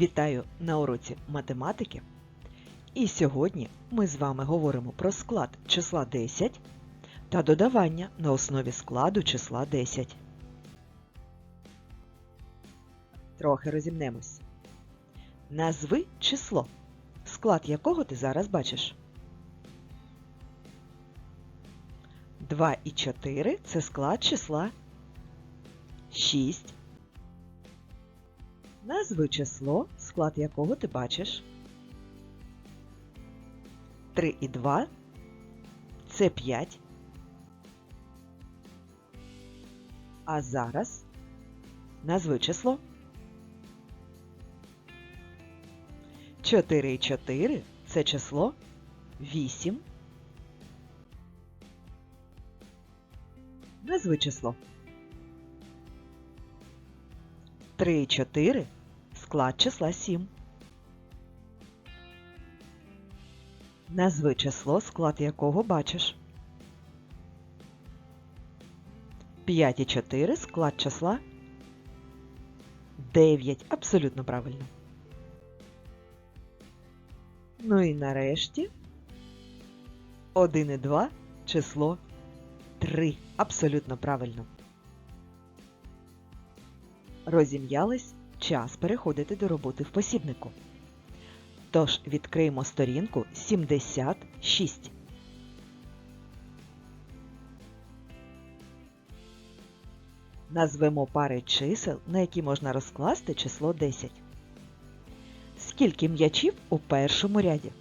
Вітаю на уроці математики. І сьогодні ми з вами говоримо про склад числа 10 та додавання на основі складу числа 10. Трохи розімнемось. Назви число, склад якого ти зараз бачиш. 2 і 4 це склад числа 6. Назви число, склад якого ти бачиш. 3 і 2 це 5. А зараз назви число. 4 і 4 це число 8. Назви число. 3 і 4 склад числа 7. Назви число, склад якого бачиш. 5 і 4 склад числа 9. Абсолютно правильно. Ну і нарешті 1 і 2 число 3. Абсолютно правильно. Розім'ялись час переходити до роботи в посібнику. Тож відкриємо сторінку 76. Назвемо пари чисел, на які можна розкласти число 10. Скільки м'ячів у першому ряді?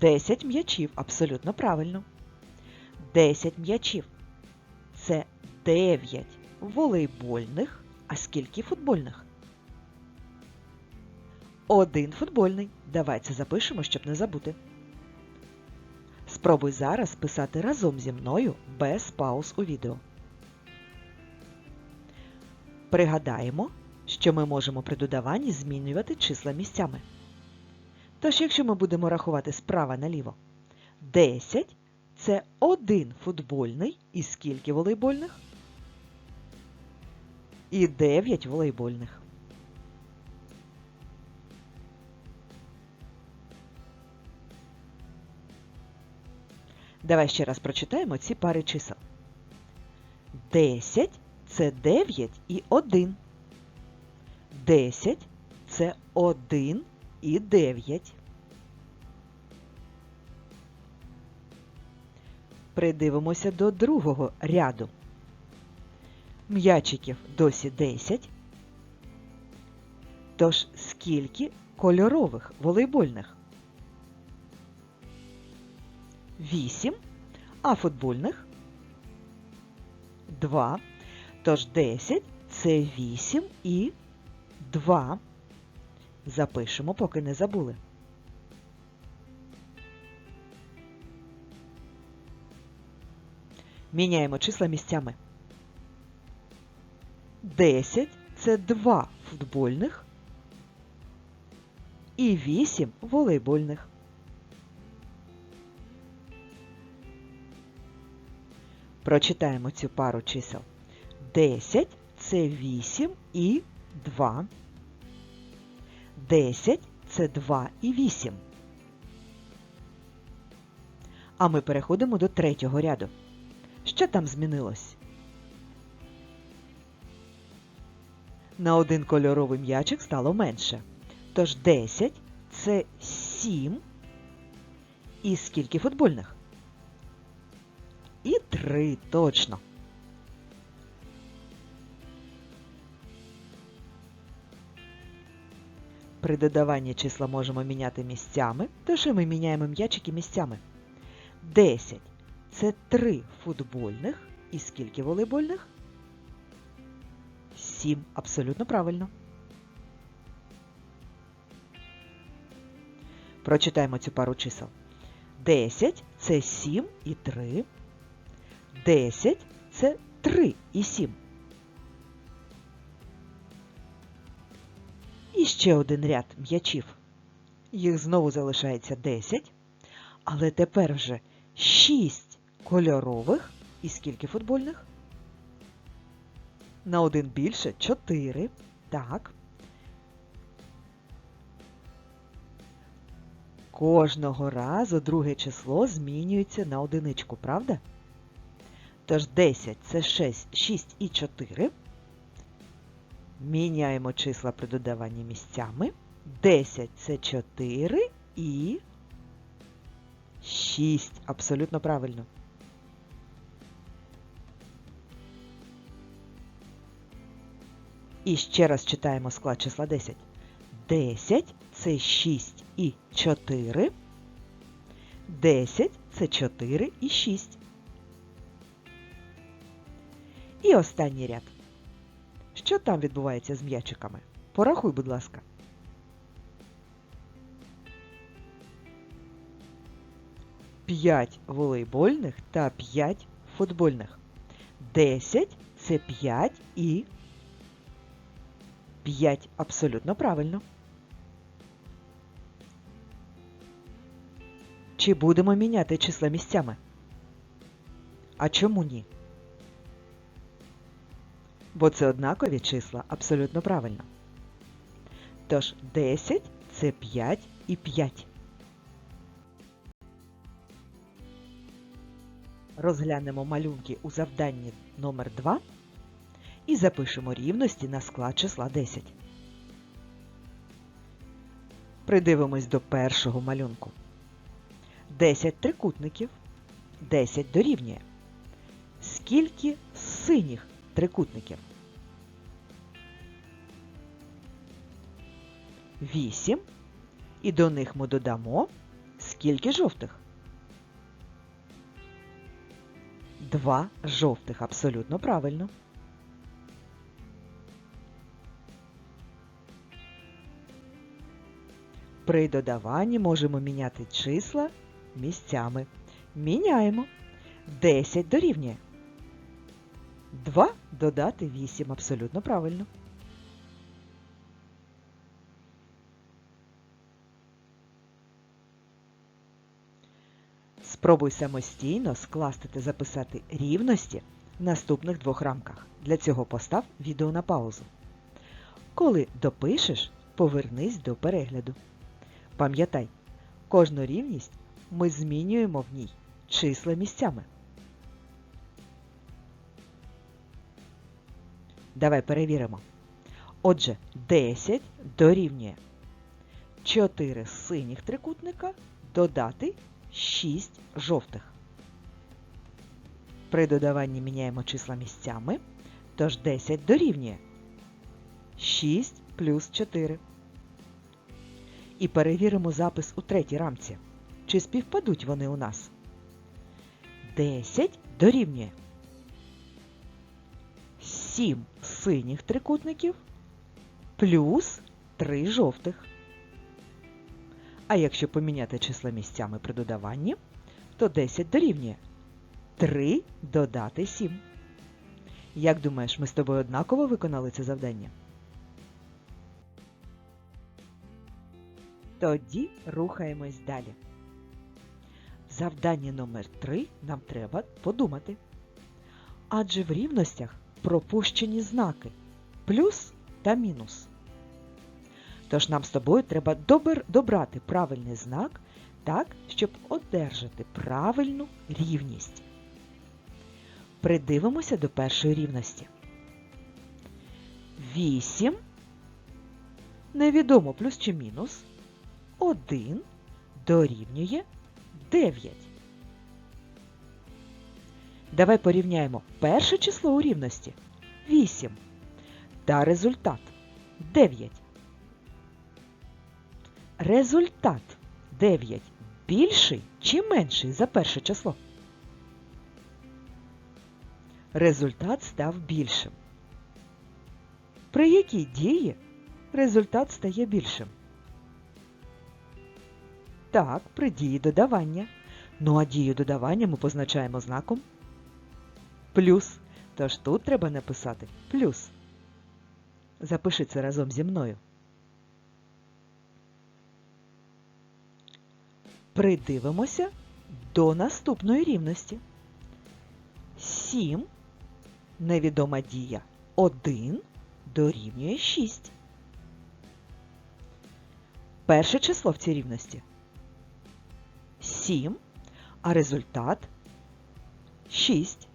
10 м'ячів. Абсолютно правильно. 10 м'ячів. Це 9 волейбольних, а скільки футбольних? Один футбольний. Давай це запишемо, щоб не забути. Спробуй зараз писати разом зі мною без пауз у відео. Пригадаємо, що ми можемо при додаванні змінювати числа місцями. Тож, якщо ми будемо рахувати справа наліво, 10 це один футбольний і скільки волейбольних? І 9 волейбольних. Давай ще раз прочитаємо ці пари чисел. 10 це 9 і 1. 10 це 1 і 9. Придивимося до другого ряду. М'ячиків досі 10. Тож скільки кольорових волейбольних? 8. А футбольних? 2. Тож 10 це 8 і 2. Запишемо, поки не забули. Міняємо числа місцями. 10 це 2 футбольних і 8 волейбольних. Прочитаємо цю пару чисел. 10 це 8 і 2. 10 це 2 і 8. А ми переходимо до третього ряду. Що там змінилось? На один кольоровий м'ячик стало менше. Тож 10 це 7. І скільки футбольних? І 3 точно. При додаванні числа можемо міняти місцями, тож і ми міняємо м'ячики місцями. 10 це 3 футбольних і скільки волейбольних? 7. Абсолютно правильно. Прочитаємо цю пару чисел. 10 це 7 і 3. 10 це 3 і 7. І ще один ряд м'ячів. Їх знову залишається 10, але тепер вже 6 кольорових і скільки футбольних? На один більше 4. Так. Кожного разу друге число змінюється на одиничку, правда? Тож 10 це 6, 6 і 4. Міняємо числа при додаванні місцями. 10 це 4 і 6. Абсолютно правильно. І ще раз читаємо склад числа 10. 10 це 6 і 4. 10 це 4 і 6. І останній ряд. Що там відбувається з м'ячиками? Порахуй, будь ласка. П'ять волейбольних та 5 футбольних. 10 це 5 і 5. Абсолютно правильно. Чи будемо міняти числа місцями? А чому ні? Бо це однакові числа абсолютно правильно. Тож 10 це 5 і 5. Розглянемо малюнки у завданні номер 2 і запишемо рівності на склад числа 10. Придивимось до першого малюнку. 10 трикутників, 10 дорівнює. Скільки синіх трикутників? 8. І до них ми додамо скільки жовтих? Два жовтих, абсолютно правильно. При додаванні можемо міняти числа місцями. Міняємо. 10 дорівнює. 2 додати 8. Абсолютно правильно. Спробуй самостійно скласти та записати рівності в наступних двох рамках. Для цього постав відео на паузу. Коли допишеш, повернись до перегляду. Пам'ятай, кожну рівність ми змінюємо в ній числа місцями. Давай перевіримо. Отже, 10 дорівнює 4 синіх трикутника додати 6 жовтих. При додаванні міняємо числа місцями, тож 10 дорівнює 6 плюс 4. І перевіримо запис у третій рамці. Чи співпадуть вони у нас? 10 дорівнює 7 синіх трикутників плюс 3 жовтих. А якщо поміняти числа місцями при додаванні, то 10 дорівнює 3 додати 7. Як думаєш, ми з тобою однаково виконали це завдання? Тоді рухаємось далі. Завдання номер 3 нам треба подумати. Адже в рівностях пропущені знаки плюс та мінус. Тож нам з тобою треба добрати правильний знак так, щоб одержати правильну рівність. Придивимося до першої рівності. 8. Невідомо плюс чи мінус. 1 дорівнює 9. Давай порівняємо перше число у рівності 8 та результат 9. Результат 9 більший чи менший за перше число? Результат став більшим. При якій дії результат стає більшим? Так, при дії додавання. Ну а дію додавання ми позначаємо знаком плюс. Тож тут треба написати плюс. Запиши це разом зі мною. Придивимося до наступної рівності. 7 невідома дія 1 дорівнює 6. Перше число в цій рівності 7, а результат 6.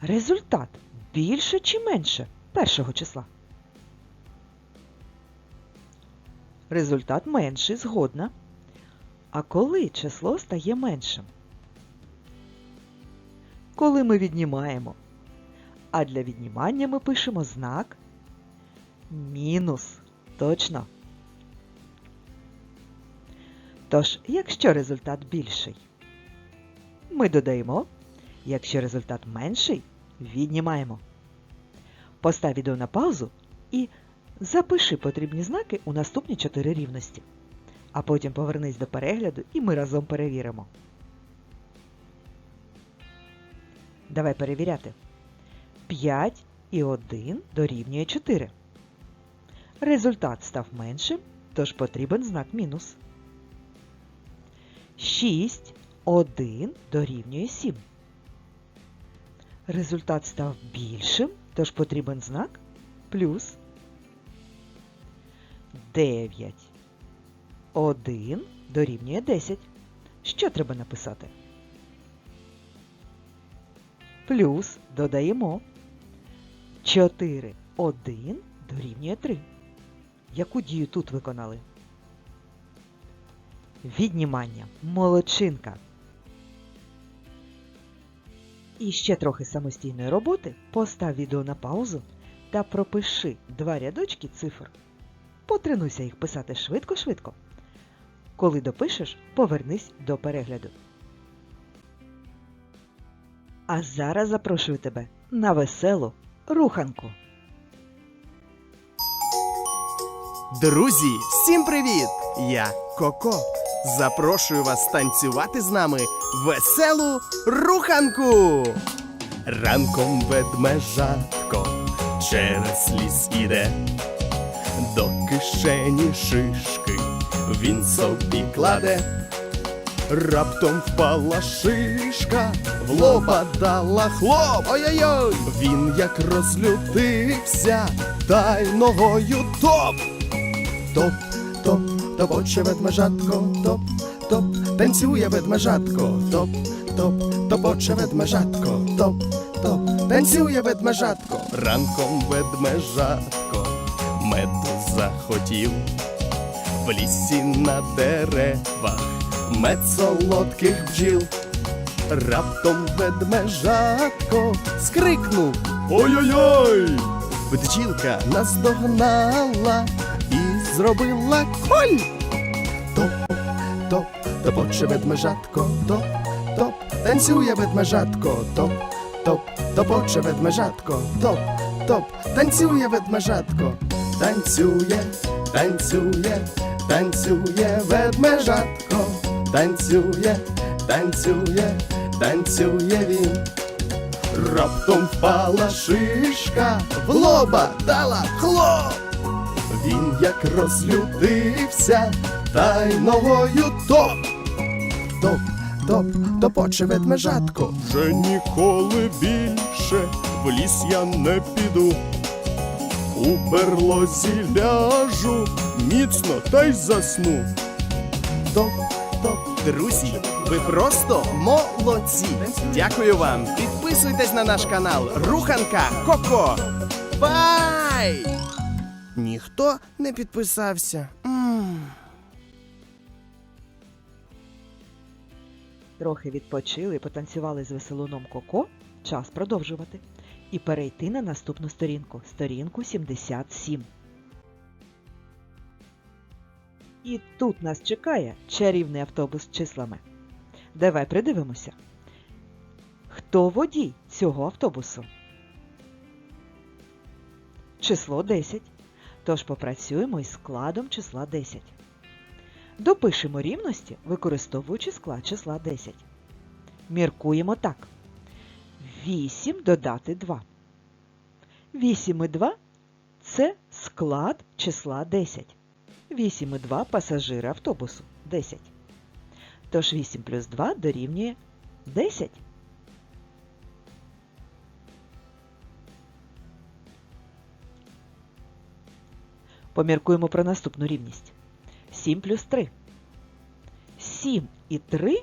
Результат більше чи менше першого числа? Результат менший, згодна. А коли число стає меншим? Коли ми віднімаємо. А для віднімання ми пишемо знак мінус. Точно. Тож, якщо результат більший, ми додаємо. Якщо результат менший, віднімаємо. Постав відео на паузу і запиши потрібні знаки у наступні чотири рівності. А потім повернись до перегляду і ми разом перевіримо. Давай перевіряти. 5 і 1 дорівнює 4. Результат став меншим, тож потрібен знак мінус. 6, 1 дорівнює 7. Результат став більшим, тож потрібен знак плюс. 9. 1 дорівнює 10. Що треба написати? Плюс додаємо. 4, 1 дорівнює 3. Яку дію тут виконали? Віднімання. Молодчинка. І ще трохи самостійної роботи постав відео на паузу та пропиши два рядочки цифр. Потренуйся їх писати швидко-швидко. Коли допишеш, повернись до перегляду. А зараз запрошую тебе на веселу руханку. Друзі, всім привіт! Я Коко. Запрошую вас танцювати з нами веселу руханку. Ранком ведмежатко через ліс іде, до кишені шишки він собі кладе. Раптом впала шишка, в лоба дала хлоп. Ой-ой-ой! Він як розлютився, та й ногою топ. Топ, топ, топоче ведмежатко, топ, топ, танцює ведмежатко, топ, топ, топоче ведмежатко, топ, топ, танцює ведмежатко. Ранком ведмежатко меду захотів в лісі на деревах мед солодких бджіл. Раптом ведмежатко скрикнув Ой-ой-ой! Бджілка наздогнала зробила коль. Топ, топ, топоче ведмежатко, топ, топ, танцює ведмежатко, топ, топ, топоче ведмежатко, топ, топ, танцює ведмежатко, танцює, танцює, танцює ведмежатко, танцює, танцює, танцює він. Раптом впала шишка, в лоба дала хлоп. Як розлютився, та й ногою топ. Топ, топ, топоче ведмежатко. Вже ніколи більше в ліс я не піду. У берлозі ляжу, міцно та й засну. Топ, топ, друзі, ви просто молодці. Дякую вам. Підписуйтесь на наш канал Руханка Коко. Бай! Ніхто не підписався. Трохи відпочили, потанцювали з веселуном Коко. Час продовжувати. І перейти на наступну сторінку. Сторінку 77. І тут нас чекає чарівний автобус з числами. Давай придивимося. Хто водій цього автобусу? Число 10. Тож попрацюємо із складом числа 10. Допишемо рівності, використовуючи склад числа 10. Міркуємо так. 8 додати 2. 8 і 2 – це склад числа 10. 8 і 2 – пасажири автобусу 10. Тож 8 плюс 2 дорівнює 10. Поміркуємо про наступну рівність. 7 плюс 3. 7 і 3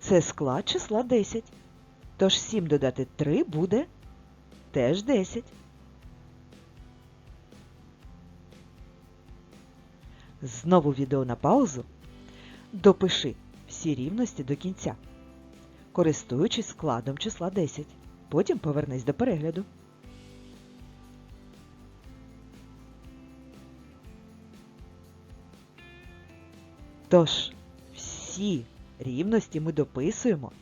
це склад числа 10. Тож 7 додати 3 буде теж 10. Знову відео на паузу. Допиши всі рівності до кінця, користуючись складом числа 10. Потім повернись до перегляду. Тож, всі рівності ми дописуємо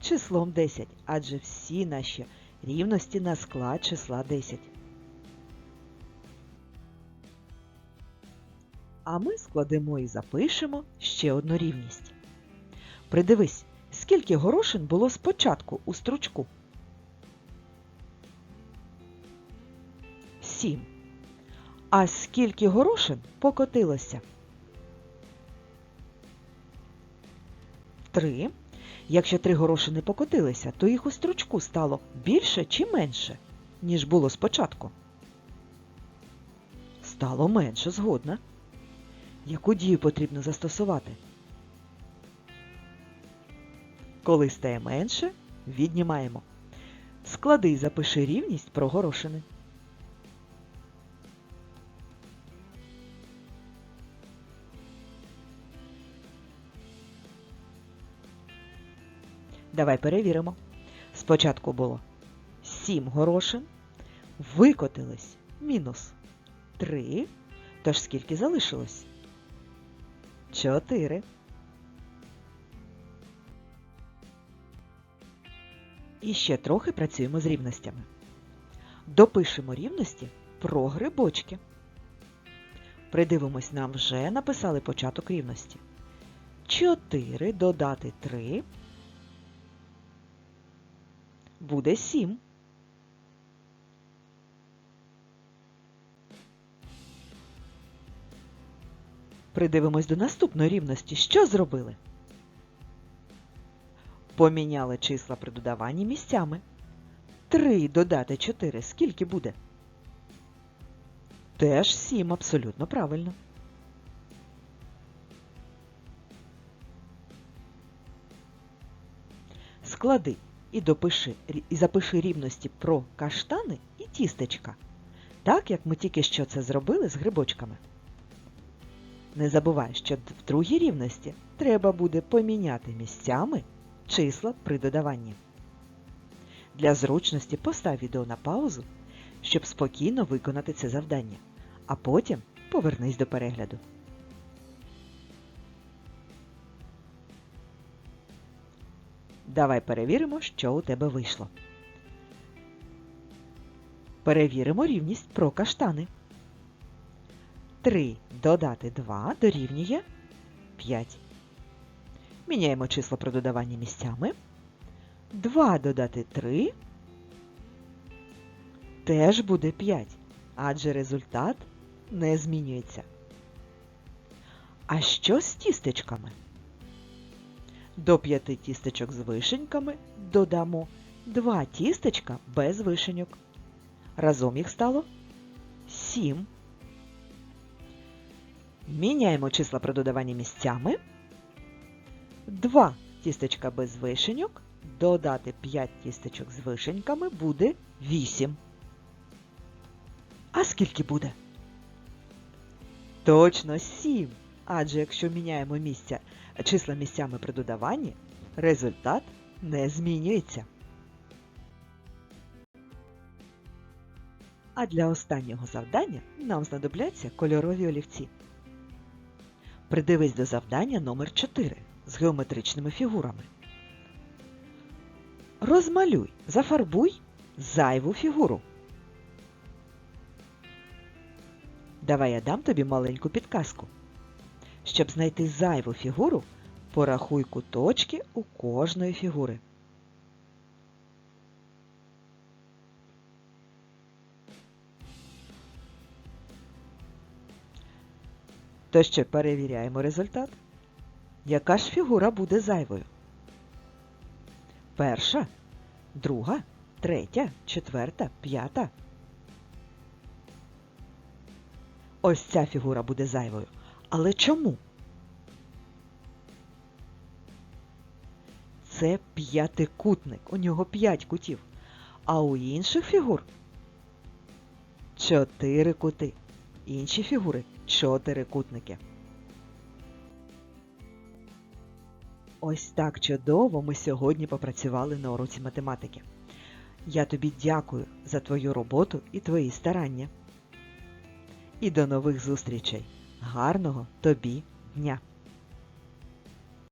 числом 10, адже всі наші рівності на склад числа 10. А ми складемо і запишемо ще одну рівність. Придивись, скільки горошин було спочатку у стручку. 7. А скільки горошин покотилося? 3. Якщо три горошини покотилися, то їх у стручку стало більше чи менше, ніж було спочатку? Стало менше, згодна. Яку дію потрібно застосувати? Коли стає менше, віднімаємо. Склади і запиши рівність про горошини. Давай перевіримо. Спочатку було 7 горошин, викотилось мінус 3, тож скільки залишилось? 4. І ще трохи працюємо з рівностями. Допишемо рівності про грибочки. Придивимось, нам вже написали початок рівності. 4 додати 3 буде 7. Придивимось до наступної рівності. Що зробили? Поміняли числа при додаванні місцями. 3 додати 4 скільки буде? Теж 7, абсолютно правильно. Склади і допиши і запиши рівності про каштани і тістечка, так як ми тільки що це зробили з грибочками. Не забувай, що в другій рівності треба буде поміняти місцями числа при додаванні. Для зручності постав відео на паузу, щоб спокійно виконати це завдання, а потім повернись до перегляду. Давай перевіримо, що у тебе вийшло. Перевіримо рівність про каштани. 3 додати 2 дорівнює 5. Міняємо число при додаванні місцями. 2 додати 3 теж буде 5, адже результат не змінюється. А що з тістечками? До 5 тістечок з вишеньками додамо 2 тістечка без вишеньок. Разом їх стало 7. Міняємо числа при додаванні місцями. 2 тістечка без вишеньок. Додати 5 тістечок з вишеньками буде 8. А скільки буде? Точно 7. Адже якщо міняємо місця, числа місцями при додаванні, результат не змінюється. А для останнього завдання нам знадобляться кольорові олівці. Придивись до завдання номер 4 з геометричними фігурами. Розмалюй, зафарбуй зайву фігуру. Давай я дам тобі маленьку підказку. Щоб знайти зайву фігуру, порахуй куточки у кожної фігури. То ще перевіряємо результат. Яка ж фігура буде зайвою? Перша, друга, третя, четверта, п'ята. ось ця фігура буде зайвою. Але чому? Це п'ятикутник, у нього п'ять кутів. А у інших фігур чотири кути. Інші фігури чотирикутники. Ось так чудово ми сьогодні попрацювали на уроці математики. Я тобі дякую за твою роботу і твої старання. І до нових зустрічей. Гарного тобі дня!